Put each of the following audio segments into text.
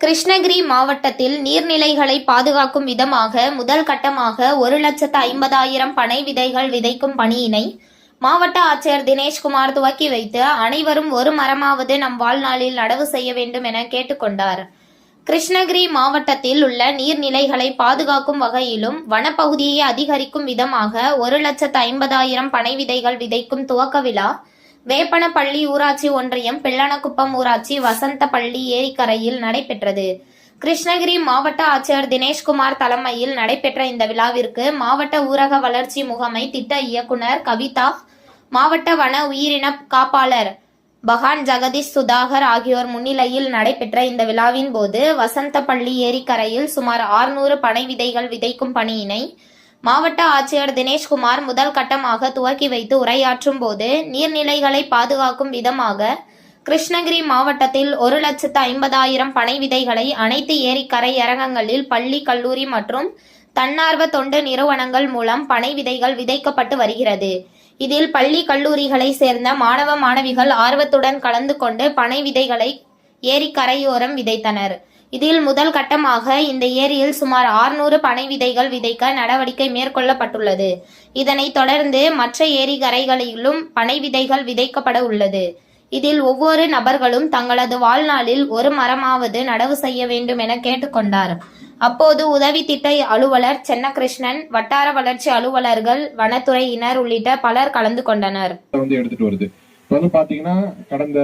கிருஷ்ணகிரி மாவட்டத்தில் நீர்நிலைகளை பாதுகாக்கும் விதமாக முதல் கட்டமாக ஒரு லட்சத்து ஐம்பதாயிரம் பனை விதைகள் விதைக்கும் பணியினை மாவட்ட ஆட்சியர் தினேஷ்குமார் துவக்கி வைத்து அனைவரும் ஒரு மரமாவது நம் வாழ்நாளில் நடவு செய்ய வேண்டும் என கேட்டுக்கொண்டார். கிருஷ்ணகிரி மாவட்டத்தில் உள்ள நீர்நிலைகளை பாதுகாக்கும் வகையிலும் வனப்பகுதியை அதிகரிக்கும் விதமாக ஒரு லட்சத்து ஐம்பதாயிரம் பனை விதைகள் விதைக்கும் துவக்க விழா வேப்பனப்பள்ளி ஊராட்சி ஒன்றியம் பிள்ளனக்குப்பம் ஊராட்சி வசந்தபள்ளி ஏரிக்கரையில் நடைபெற்றது. கிருஷ்ணகிரி மாவட்ட ஆட்சியர் தினேஷ்குமார் தலைமையில் நடைபெற்ற இந்த விழாவிற்கு மாவட்ட ஊரக வளர்ச்சி முகமை திட்ட இயக்குனர் கவிதா மாவட்ட வன உயிரின காப்பாளர் பகான் ஜெகதீஷ் சுதாகர் ஆகியோர் முன்னிலையில் நடைபெற்ற இந்த விழாவின் போது வசந்தபள்ளி ஏரிக்கரையில் சுமார் 600 பனை விதைகள் விதைக்கும் பணியினை மாவட்ட ஆட்சியர் தினேஷ்குமார் முதல் கட்டமாக துவக்கி வைத்து உரையாற்றும் போது நீர்நிலைகளை பாதுகாக்கும் விதமாக கிருஷ்ணகிரி மாவட்டத்தில் ஒரு லட்சத்து ஐம்பதாயிரம் பனை விதைகளை அனைத்து ஏரிக்கரை அரங்கங்களில் பள்ளி கல்லூரி மற்றும் தன்னார்வ தொண்டு நிறுவனங்கள் மூலம் பனை விதைகள் விதைக்கப்பட்டு வருகிறது. இதில் பள்ளி கல்லூரிகளை சேர்ந்த மாணவ மாணவிகள் ஆர்வத்துடன் கலந்து கொண்டு பனை விதைகளை ஏரிக்கரையோரம் விதைத்தனர். இதில் முதல் கட்டமாக இந்த ஏரியில் சுமார் 600 பனை விதைகள் விதைக்க நடவடிக்கை மேற்கொள்ளப்பட்டுள்ளது. இதனைத் தொடர்ந்து மற்ற ஏரி கரைகளிலும் பனை விதைகள் விதைக்கப்பட உள்ளது. இதில் ஒவ்வொரு நபர்களும் தங்களது வாழ்நாளில் ஒரு மரமாவது நடவு செய்ய வேண்டும் என கேட்டுக்கொண்டார். அப்போது உதவி திட்ட அலுவலர் சென்னகிருஷ்ணன் வட்டார வளர்ச்சி அலுவலர்கள் வனத்துறையினர் உள்ளிட்ட பலர் கலந்து கொண்டனர். இப்போ வந்து பார்த்தீங்கன்னா கடந்த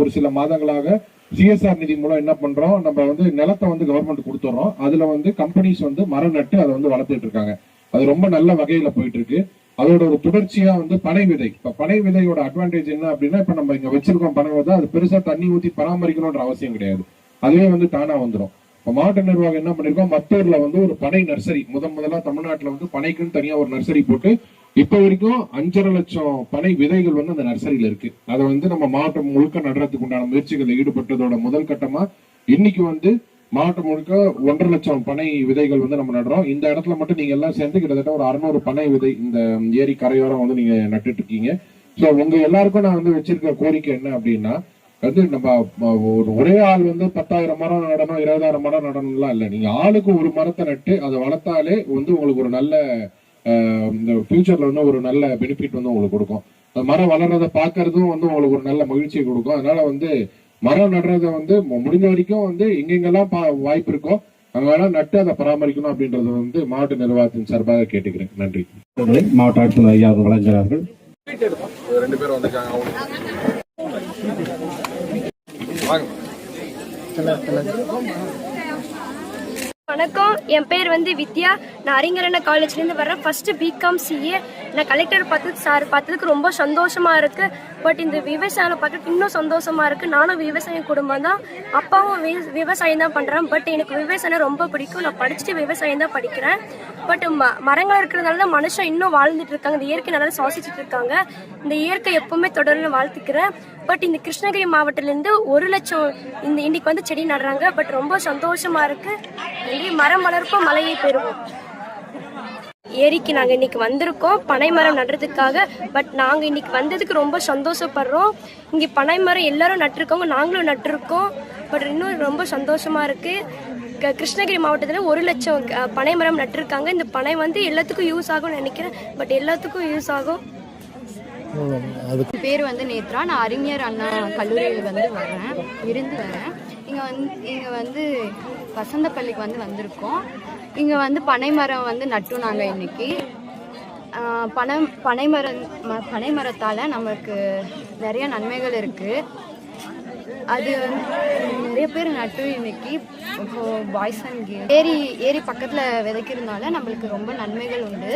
ஒரு சில மாதங்களாக சிஎஸ்ஆர் நிதி மூலம் என்ன பண்ணுறோம் நம்ம வந்து நிலத்தை வந்து கவர்மெண்ட் கொடுத்துட்றோம் அதில் வந்து கம்பெனிஸ் வந்து மரம் நட்டு அதை வந்து வளர்த்துட்டு இருக்காங்க. அது ரொம்ப நல்ல வகையில் போயிட்டு இருக்கு அதோட ஒரு தொடர்ச்சியா வந்து பனை விதை. இப்ப பனை விதையோட அட்வான்டேஜ் என்ன அப்படின்னா இப்ப நம்ம இங்க வச்சிருக்கோம் பனை விதை அது பெருசா தண்ணி ஊத்தி பராமரிக்கணும்ன்ற அவசியம் கிடையாது. அதுவே வந்து தானா வந்துடும் இப்போ மாவட்ட நிர்வாகம் என்ன பண்ணிருக்கோம் மத்தூர்ல வந்து ஒரு பனை நர்சரி முதன் முதலா தமிழ்நாட்டுல வந்து பனைக்குன்னு தனியா ஒரு நர்சரி போட்டு இப்ப வரைக்கும் அஞ்சரை லட்சம் பனை விதைகள் வந்து அந்த நர்சரியில இருக்கு. அதை வந்து நம்ம மாவட்டம் முழுக்க நடுறதுக்கு உண்டான முயற்சிகளில் ஈடுபட்டதோட முதல் கட்டமா இன்னைக்கு வந்து மாவட்டம் முழுக்க ஒன்றரை லட்சம் பனை விதைகள் வந்து நம்ம நடுறோம். இந்த இடத்துல மட்டும் நீங்க எல்லாம் சேர்ந்து கிட்டத்தட்ட ஒரு அறுநூறு பனை விதை இந்த ஏரி கரையோரம் வந்து நீங்க நட்டுட்டு இருக்கீங்க. சோ உங்க எல்லாருக்கும் நான் வந்து வச்சிருக்க கோரிக்கை என்ன அப்படின்னா வந்து நம்ம ஒரு ஒரே ஆள் வந்து பத்தாயிரம் மரம் நடணும் இருபதாயிரம் மரம் நடணும்லாம் இல்ல. நீங்க ஆளுக்கு ஒரு மரத்தை நட்டு அதை வளர்த்தாலே வந்து உங்களுக்கு ஒரு நல்ல இந்த ஃபியூச்சர்ல வந்து ஒரு நல்ல பெனிஃபிட் வந்து உங்களுக்கு கொடுக்கும். மரம் வளர்றதை பார்க்கறதும் வந்து உங்களுக்கு ஒரு நல்ல மகிழ்ச்சியை கொடுக்கும். அதனால வந்து மரம் நடுறதை வந்து முடிஞ்ச வரைக்கும் வந்து எங்கெங்கெல்லாம் பா- வாய்ப்பு இருக்கோ அங்கெல்லாம் நட்டு அதை பராமரிக்கணும் அப்படின்றது வந்து மாவட்ட நிர்வாகத்தின் சார்பாக கேட்டுக்கிறேன். நன்றி. மாவட்ட ஆட்சியர் ஐயா அவர்கள் வழங்குகிறார்கள் ரெண்டு பேரும் வந்திருக்காங்க வணக்கம். என் பேர் வந்து வித்யா. நான் அறிஞரண காலேஜ்லேருந்து வரேன் ஃபஸ்ட்டு பிகாம் சிஏ நான் கலெக்டர் பார்த்து சார் பார்த்ததுக்கு ரொம்ப சந்தோஷமாக இருக்குது பட் இந்த விவசாயம் பார்க்க இன்னும் சந்தோஷமாக இருக்குது நானும் விவசாய குடும்பம் தான். அப்பாவும் வி- விவசாயம் தான் பண்ணுறேன் பட் எனக்கு விவசாயம் ரொம்ப பிடிக்கும். நான் படிச்சுட்டு விவசாயம் தான் படிக்கிறேன். பட் ம மரங்கள் இருக்கிறதுனால தான் மனுஷன் இன்னும் வாழ்ந்துட்டு இருக்காங்க. இந்த இயற்கை நல்லா சுவாசிச்சுட்டு இருக்காங்க. இந்த இயற்கை எப்பவுமே தொடர்ந்து வாழ்த்துக்கிறேன். பட் இந்த கிருஷ்ணகிரி மாவட்டத்திலேருந்து ஒரு லட்சம் இந்த இன்னைக்கு வந்து செடி நடுறாங்க. பட் ரொம்ப சந்தோஷமாக இருக்குது இங்கே மரம் வளர்ப்போம் மலையை பெறுவோம். ஏரிக்கு நாங்கள் இன்னைக்கு வந்திருக்கோம். பனை மரம் நடுறதுக்காக. பட் நாங்கள் இன்னைக்கு வந்ததுக்கு ரொம்ப சந்தோஷப்படுறோம். இங்கே பனை மரம் எல்லாரும் நட்டிருக்கோங்க நாங்களும் நட்டிருக்கோம். பட் இன்னும் ரொம்ப சந்தோஷமா இருக்கு. க- கிருஷ்ணகிரி மாவட்டத்தில் ஒரு லட்சம் பனை மரம் நட்டிருக்காங்க. இந்த பனை வந்து எல்லாத்துக்கும் யூஸ் ஆகும்னு நினைக்கிறேன். பட் எல்லாத்துக்கும் யூஸ் ஆகும். அதுக்கு பேர் வந்து நேத்ரா. நான் அறிஞர் அண்ணா கல்லூரியில் வந்து வரேன். இருந்து வரேன். இங்கே வந்து இங்கே வந்து வசந்தப்பள்ளிக்கு வந்து வந்திருக்கோம். இங்கே வந்து பனைமரம் வந்து நட்டோம் நாங்கள் இன்னைக்கு. ஆஹ் பனை பனைமரம் ம பனைமரத்தால் நம்மளுக்கு நிறைய நன்மைகள் இருக்குது அது வந்து நிறைய பேர் நட்டு இன்னைக்கு. இப்போ பாய்ஸ் அண்ட் கேர்ள் ஏரி ஏரி பக்கத்தில் விதைக்கிறதுனால நம்மளுக்கு ரொம்ப நன்மைகள் உண்டு.